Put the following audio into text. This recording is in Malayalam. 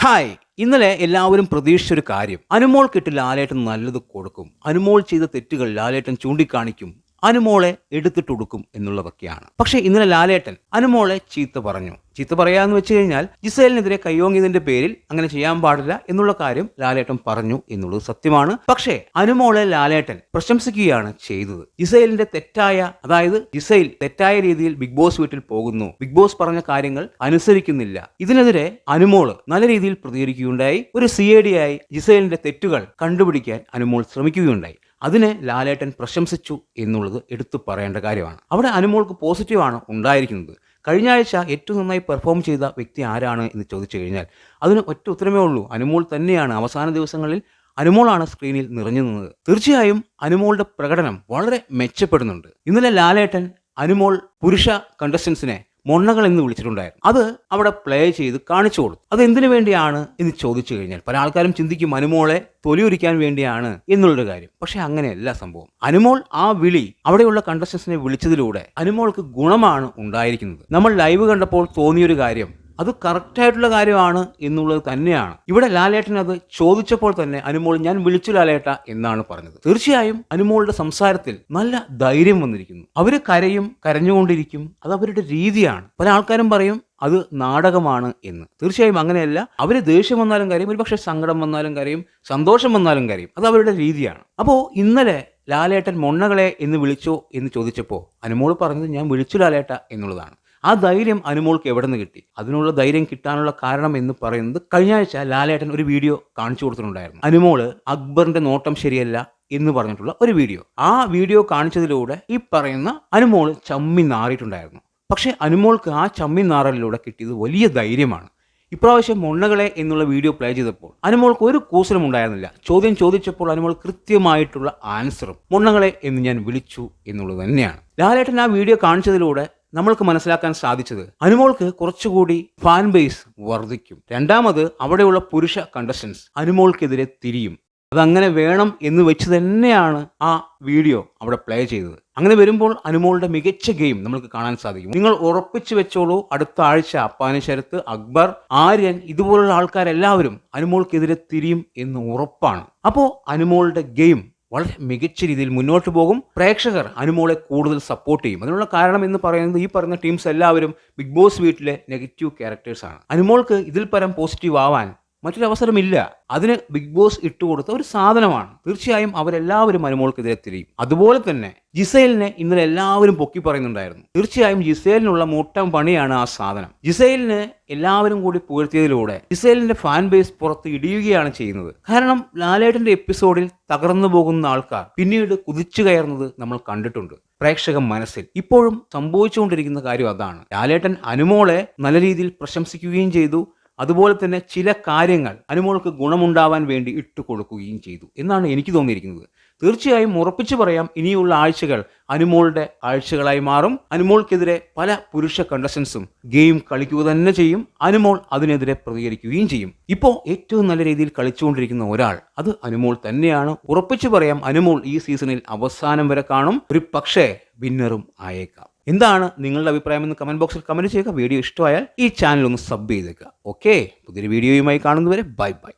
ഹായ് ഇന്നലെ എല്ലാവരും പ്രതീക്ഷിച്ചൊരു കാര്യം. അനുമോൾ കിട്ടി ലാലേട്ടൻ നല്ലത് കൊടുക്കും. അനുമോൾ ചെയ്ത തെറ്റുകൾ ലാലേട്ടൻ ചൂണ്ടിക്കാണിക്കും. അനുമോളെ എടുത്തിട്ടൊടുക്കും എന്നുള്ളതൊക്കെയാണ്. പക്ഷേ ഇന്നലെ ലാലേട്ടൻ അനുമോളെ ചീത്ത പറഞ്ഞു. ചീത്ത പറയാന്ന് വെച്ച് കഴിഞ്ഞാൽ ജിസേലിനെതിരെ കയ്യോങ്ങിയതിന്റെ പേരിൽ അങ്ങനെ ചെയ്യാൻ പാടില്ല എന്നുള്ള കാര്യം ലാലേട്ടൻ പറഞ്ഞു എന്നുള്ളത് സത്യമാണ്. പക്ഷേ അനുമോളെ ലാലേട്ടൻ പ്രശംസിക്കുകയാണ് ചെയ്തത്. ജിസൈലിന്റെ തെറ്റായ അതായത് ജിസൈൽ തെറ്റായ രീതിയിൽ ബിഗ് ബോസ് വീട്ടിൽ പോകുന്നു. ബിഗ് ബോസ് പറഞ്ഞ കാര്യങ്ങൾ അനുസരിക്കുന്നില്ല. ഇതിനെതിരെ അനുമോൾ നല്ല രീതിയിൽ പ്രതികരിക്കുകയുണ്ടായി. ഒരു സി ആയി ജിസൈലിന്റെ തെറ്റുകൾ കണ്ടുപിടിക്കാൻ അനുമോൾ ശ്രമിക്കുകയുണ്ടായി. അതിനെ ലാലേട്ടൻ പ്രശംസിച്ചു എന്നുള്ളത് എടുത്തു പറയേണ്ട കാര്യമാണ്. അവിടെ അനുമോൾക്ക് പോസിറ്റീവാണ് ഉണ്ടായിരിക്കുന്നത്. കഴിഞ്ഞ ആഴ്ച ഏറ്റവും നന്നായി പെർഫോം ചെയ്ത വ്യക്തി ആരാണ് എന്ന് ചോദിച്ചു കഴിഞ്ഞാൽ അതിന് ഒറ്റ ഉത്തരമേ ഉള്ളൂ. അനുമോൾ തന്നെയാണ് അവസാന ദിവസങ്ങളിൽ അനുമോളാണ് സ്ക്രീനിൽ നിറഞ്ഞു നിന്നത്. തീർച്ചയായും അനുമോളുടെ പ്രകടനം വളരെ മെച്ചപ്പെടുന്നുണ്ട്. ഇന്നലെ ലാലേട്ടൻ അനുമോൾ പുരുഷ കണ്ടസ്റ്റൻസിനെ മൊണ്ണകൾ എന്ന് വിളിച്ചിട്ടുണ്ടായിരുന്നു. അത് അവിടെ പ്ലേ ചെയ്ത് കാണിച്ചു കൊടുത്തു. അത് എന്തിനു വേണ്ടിയാണ് എന്ന് ചോദിച്ചു കഴിഞ്ഞാൽ പല ആൾക്കാരും ചിന്തിക്കും അനുമോളെ തൊലിയൊരിക്കാൻ വേണ്ടിയാണ് എന്നുള്ളൊരു കാര്യം. പക്ഷെ അങ്ങനെയല്ല സംഭവം. അനുമോൾ ആ വിളി അവിടെയുള്ള കണ്ടസ്റ്റൻസിനെ വിളിച്ചതിലൂടെ അനുമോൾക്ക് ഗുണമാണ് ഉണ്ടായിരിക്കുന്നത്. നമ്മൾ ലൈവ് കണ്ടപ്പോൾ തോന്നിയൊരു കാര്യം അത് കറക്റ്റായിട്ടുള്ള കാര്യമാണ് എന്നുള്ളത് തന്നെയാണ്. ഇവിടെ ലാലേട്ടൻ അത് ചോദിച്ചപ്പോൾ തന്നെ അനുമോൾ ഞാൻ വിളിച്ചു ലാലേട്ട എന്നാണ് പറഞ്ഞത്. തീർച്ചയായും അനുമോളുടെ സംസാരത്തിൽ നല്ല ധൈര്യം വന്നിരിക്കുന്നു. അവർ കരയും കരഞ്ഞുകൊണ്ടിരിക്കും. അത് അവരുടെ രീതിയാണ്. പല ആൾക്കാരും പറയും അത് നാടകമാണ് എന്ന്. തീർച്ചയായും അങ്ങനെയല്ല. അവർ ദേഷ്യം വന്നാലും കരയും ഒരുപക്ഷെ സങ്കടം വന്നാലും കരയും സന്തോഷം വന്നാലും കരയും. അത് അവരുടെ രീതിയാണ്. അപ്പോൾ ഇന്നലെ ലാലേട്ടൻ മൊണ്ണകളെ എന്ന് വിളിച്ചോ എന്ന് ചോദിച്ചപ്പോൾ അനുമോൾ പറഞ്ഞത് ഞാൻ വിളിച്ചു ലാലേട്ട എന്നുള്ളതാണ്. ആ ധൈര്യം അനുമോൾക്ക് എവിടെ നിന്ന് കിട്ടി? അതിനുള്ള ധൈര്യം കിട്ടാനുള്ള കാരണം എന്ന് പറയുന്നത് കഴിഞ്ഞ ആഴ്ച ലാലേട്ടൻ ഒരു വീഡിയോ കാണിച്ചു കൊടുത്തിട്ടുണ്ടായിരുന്നു. അനുമോൾ അക്ബറിന്റെ നോട്ടം ശരിയല്ല എന്ന് പറഞ്ഞിട്ടുള്ള ഒരു വീഡിയോ. ആ വീഡിയോ കാണിച്ചതിലൂടെ ഈ പറയുന്ന അനുമോൾ ചമ്മി നാറിയിട്ടുണ്ടായിരുന്നു. പക്ഷേ അനുമോൾക്ക് ആ ചമ്മി നാറലിലൂടെ കിട്ടിയത് വലിയ ധൈര്യമാണ്. ഇപ്രാവശ്യം മൊണ്ണകളെ എന്നുള്ള വീഡിയോ പ്ലേ ചെയ്തപ്പോൾ അനുമോൾക്ക് ഒരു കൂസലും ഉണ്ടായിരുന്നില്ല. ചോദ്യം ചോദിച്ചപ്പോൾ അനുമോൾ കൃത്യമായിട്ടുള്ള ആൻസറും മൊണ്ണകളെ എന്ന് ഞാൻ വിളിച്ചു എന്നുള്ളത് തന്നെയാണ്. ലാലേട്ടൻ ആ വീഡിയോ കാണിച്ചതിലൂടെ നമ്മൾക്ക് മനസ്സിലാക്കാൻ സാധിച്ചത് അനുമോൾക്ക് കുറച്ചുകൂടി ഫാൻ ബേസ് വർദ്ധിക്കും. രണ്ടാമത് അവിടെയുള്ള പുരുഷ കണ്ടസ്റ്റൻസ് അനുമോൾക്കെതിരെ തിരിയും. അതങ്ങനെ വേണം എന്ന് വെച്ച് തന്നെയാണ് ആ വീഡിയോ അവിടെ പ്ലേ ചെയ്തത്. അങ്ങനെ വരുമ്പോൾ അനുമോളുടെ മികച്ച ഗെയിം നമ്മൾക്ക് കാണാൻ സാധിക്കും. നിങ്ങൾ ഉറപ്പിച്ചു വെച്ചോളൂ അടുത്ത ആഴ്ച അപ്പാനശരത്ത് അക്ബർ ആര്യൻ ഇതുപോലുള്ള ആൾക്കാരെല്ലാവരും അനുമോൾക്കെതിരെ തിരിയും എന്ന് ഉറപ്പാണ്. അപ്പോൾ അനുമോളുടെ ഗെയിം വളരെ മികച്ച രീതിയിൽ മുന്നോട്ട് പോകും. പ്രേക്ഷകർ അനുമോളെ കൂടുതൽ സപ്പോർട്ട് ചെയ്യും. അതിനുള്ള കാരണം എന്ന് പറയുന്നത് ഈ പറയുന്ന ടീംസ് എല്ലാവരും ബിഗ് ബോസ് വീട്ടിലെ നെഗറ്റീവ് ക്യാരക്ടേഴ്സാണ് അനുമോൾക്ക് ഇതിൽ പരം പോസിറ്റീവ് ആവാൻ മറ്റൊരു അവസരമില്ല അതിന് ബിഗ് ബോസ് ഇട്ടുകൊടുത്ത ഒരു സാധനമാണ്. തീർച്ചയായും അവരെല്ലാവരും അനുമോൾക്കെതിരെ തിരിയും. അതുപോലെ തന്നെ ജിസൈലിനെ ഇന്നലെ എല്ലാവരും പൊക്കി പറയുന്നുണ്ടായിരുന്നു. തീർച്ചയായും ജിസൈലിനുള്ള മുട്ടം പണിയാണ് ആ സാധനം. ജിസൈലിന് എല്ലാവരും കൂടി പുകഴ്ത്തിയതിലൂടെ ജിസൈലിന്റെ ഫാൻ ബേസ് പുറത്ത് ഇടിയുകയാണ് ചെയ്യുന്നത്. കാരണം ലാലേട്ടന്റെ എപ്പിസോഡിൽ തകർന്നു പോകുന്ന ആൾക്കാർ പിന്നീട് കുതിച്ചു കയറുന്നത് നമ്മൾ കണ്ടിട്ടുണ്ട്. പ്രേക്ഷക മനസ്സിൽ. ഇപ്പോഴും സംഭവിച്ചുകൊണ്ടിരിക്കുന്ന കാര്യം അതാണ്. ലാലേട്ടൻ അനുമോളെ നല്ല രീതിയിൽ പ്രശംസിക്കുകയും ചെയ്തു. അതുപോലെ തന്നെ ചില കാര്യങ്ങൾ അനുമോൾക്ക് ഗുണമുണ്ടാവാൻ വേണ്ടി ഇട്ട് കൊടുക്കുകയും ചെയ്തു എന്നാണ് എനിക്ക് തോന്നിയിരിക്കുന്നത്. തീർച്ചയായും ഉറപ്പിച്ചു പറയാം ഇനിയുള്ള ആഴ്ചകൾ അനുമോളുടെ ആഴ്ചകളായി മാറും. അനുമോൾക്കെതിരെ പല പുരുഷ കണ്ടസ്റ്റൻസും ഗെയിം കളിക്കുക തന്നെ ചെയ്യും. അനുമോൾ അതിനെതിരെ പ്രതികരിക്കുകയും ചെയ്യും. ഇപ്പോൾ ഏറ്റവും നല്ല രീതിയിൽ കളിച്ചുകൊണ്ടിരിക്കുന്ന ഒരാൾ അത് അനുമോൾ തന്നെയാണ്. ഉറപ്പിച്ചു പറയാം അനുമോൾ ഈ സീസണിൽ അവസാനം വരെ കാണും. ഒരു പക്ഷേ വിന്നറും ആയേക്കാം. എന്താണ് നിങ്ങളുടെ അഭിപ്രായം എന്ന് കമന്റ് ബോക്സിൽ കമന്റ് ചെയ്യുക. വീഡിയോ ഇഷ്ടമായാൽ ഈ ചാനൽ ഒന്ന് സബ് ചെയ്തേക്കുക. ഓക്കെ പുതിയൊരു വീഡിയോയുമായി കാണുന്നവരെ ബൈ ബൈ